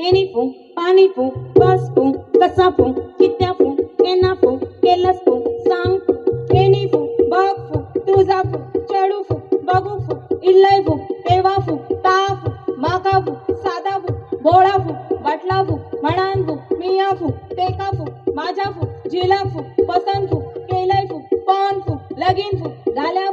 ఎనిపు పానిపు పసుపు కసాపు కిత్యాపు ఎనాపు కెలస్పు సాంపు ఎనిపు బాగ్పు తుజాపు చెడుపు బగుపు ఇల్లైపు ఏవాపు తాపు మాకాపు సాదాపు బోళాపు బట్లాపు మణాన్పు మియాపు పేకాపు మాజాపు జిలాపు పసంపు केलयफू पानफू लगीनफू झाल्या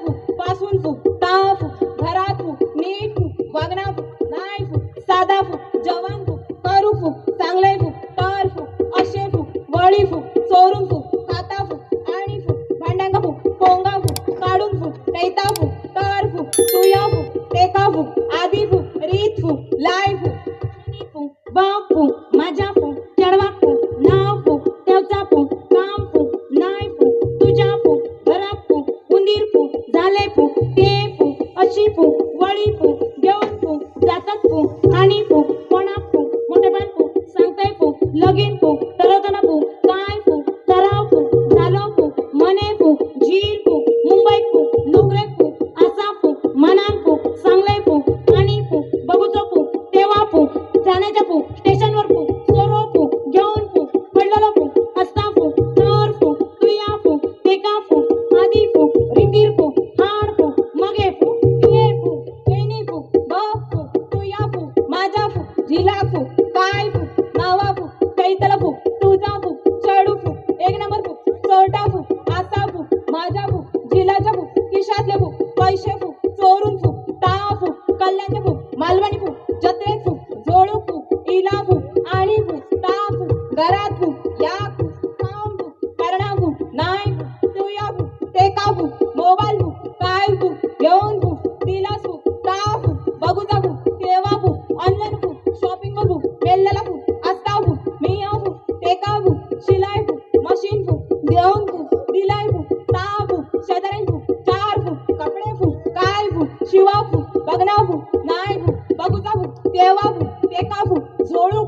ते फूक अशी वळी फूक घेऊन फूक जातात फूक आणि फूक कोणा फूक मोठे फूक सांगताय फूक लगीन फूक मालवणी भूक मालवणी भूक देवा बेकाबू जोळू